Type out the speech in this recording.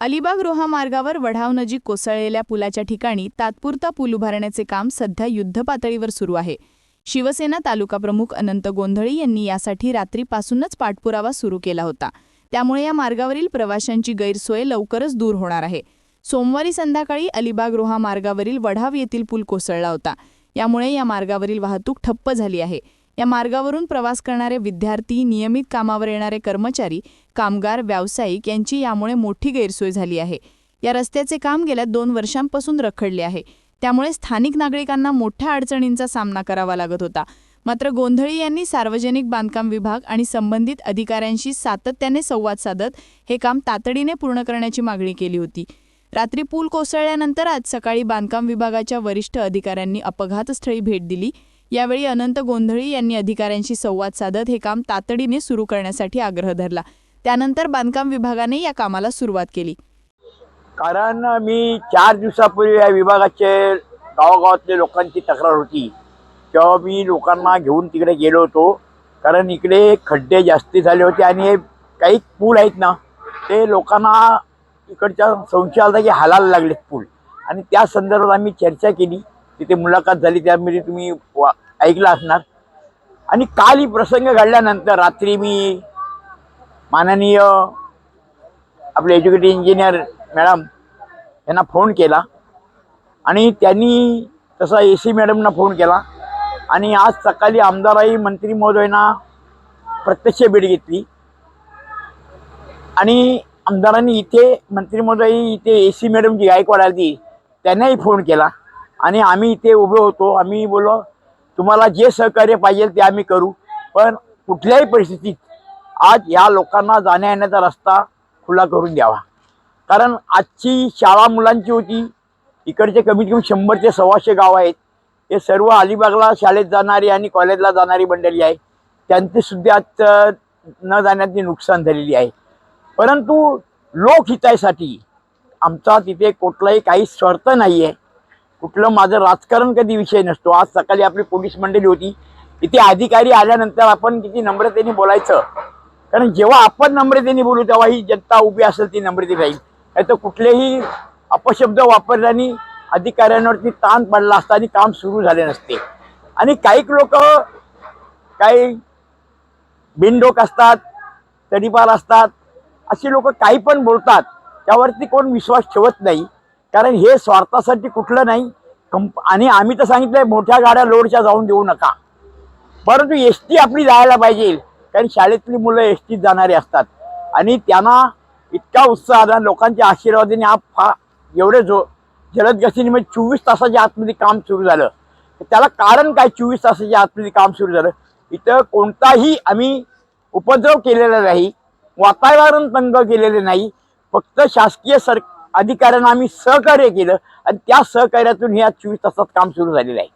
अलिबाग रोहा मार्गावर वढावनजीक कोसळलेल्या पुलाच्या ठिकाणी तात्पुरता पूल उभारण्याचे काम सध्या युद्धपातळीवर सुरू आहे. शिवसेना तालुका प्रमुख अनंत गोंधळी यांनी यासाठी रात्रीपासूनच पाठपुरावा सुरू केला होता. त्यामुळे या मार्गावरील प्रवाशांची गैरसोय लवकरच दूर होणार आहे. सोमवारी संध्याकाळी अलिबाग रोहा मार्गावरील वढाव येथील पूल कोसळला होता. यामुळे या मार्गावरील वाहतूक ठप्प झाली आहे. या मार्गावरून प्रवास करणारे विद्यार्थी नियमित कामावर येणारे कर्मचारी कामगार व्यावसायिक यांची यामुळे मोठी गैरसोय झाली आहे. या रस्त्याचे काम गेल्या दोन वर्षांपासून रखडले आहे. त्यामुळे स्थानिक नागरिकांना मोठ्या अडचणींचा सामना करावा लागत होता. मात्र गोंधळी यांनी सार्वजनिक बांधकाम विभाग आणि संबंधित अधिकाऱ्यांशी सातत्याने संवाद साधत हे काम तातडीने पूर्ण करण्याची मागणी केली होती. रात्री पूल कोसळल्यानंतर आज सकाळी बांधकाम विभागाच्या वरिष्ठ अधिकाऱ्यांनी अपघातस्थळी भेट दिली. यावेळी अनंत गोंधळी यांनी अधिकाऱ्यांशी संवाद साधत हे काम तातडीने सुरू करण्यासाठी आग्रह धरला. त्यानंतर बांधकाम विभागाने या कामाला सुरुवात केली. कारण मी चार दिवसापूर्वी या विभागाचे गावागावातल्या लोकांची तक्रार होती. तेव्हा मी लोकांना घेऊन तिकडे गेलो होतो. कारण इकडे खड्डे जास्ती झाले होते आणि काही पूल आहेत ना ते लोकांना इकडच्या संशय आला की हालायला लागलेत पूल. आणि त्या संदर्भात आम्ही चर्चा केली. तिथे मुलाखत झाली त्यामध्ये तुम्ही ऐकला असणार. आणि काल ही प्रसंग घडल्यानंतर रात्री मी माननीय आपले एज्युकेटिव्ह इंजिनियर मॅडम यांना फोन केला. आणि त्यांनी तसा ए सी मॅडमना फोन केला. आणि आज सकाळी आमदारही मंत्री महोदयांना प्रत्यक्ष भेट घेतली. आणि आमदारांनी इथे मंत्री महोदय इथे A C madam G Gaikwad आली त्यांनाही फोन केला. आणि आम्ही इथे उभे होतो. आम्ही बोललो तुम्हाला जे सहकार्य पाहिजे ते आम्ही करू. पण कुठल्याही परिस्थितीत आज या लोकांना जाण्या येण्याचा रस्ता खुला करून द्यावा. कारण आजची शाळा मुलांची होती इकडचे कमीत कमी शंभर ते सव्वाशे गाव आहेत. हे सर्व अलिबागला शाळेत जाणारी आणि कॉलेजला जाणारी मंडळी आहे त्यांची सुद्धा आज न जाण्याची नुकसान झालेली आहे. परंतु लोकहितासाठी आमचा तिथे कुठलाही काही स्वार्थ नाही आहे कुठलं माझं राजकारण कधी विषय नसतो. आज सकाळी आपली पोलीस मंडळी होती. इथे अधिकारी आल्यानंतर आपण किती नम्रतेने बोलायचं. कारण जेव्हा आपण नम्रतेने बोलू तेव्हा ही जनता उभी असेल ती नम्रते राहील. नाही तर कुठलेही अपशब्द वापरल्याने अधिकाऱ्यांवरती ताण पडला असता आणि काम सुरू झाले नसते. आणि काही लोक काही बिनडोक असतात तडीपार असतात. अशी लोक काही पण बोलतात त्यावरती कोण विश्वास ठेवत नाही. कारण हे स्वार्थासाठी कुठलं नाही. कंप आणि आम्ही तर सांगितलंय मोठ्या गाड्या लोडच्या जाऊन देऊ नका. परंतु एस टी आपली जायला पाहिजे. कारण शाळेतली मुलं एस टीत जाणारी असतात. आणि त्यांना इतका उत्साह आला लोकांच्या आशीर्वादाने हा फा एवढे जो जलद गतीने म्हणजे चोवीस तासाच्या आतमध्ये काम सुरू झालं. त्याला कारण काय चोवीस तासाच्या आतमध्ये काम सुरू झालं? इथं कोणताही आम्ही उपद्रव केलेला नाही. वातावरण तंग केलेले नाही. फक्त शासकीय सर अधिकाऱ्यांना आम्ही सहकार्य केलं आणि त्या सहकार्यातून ह्या चोवीस तासात काम सुरू झालेलं आहे.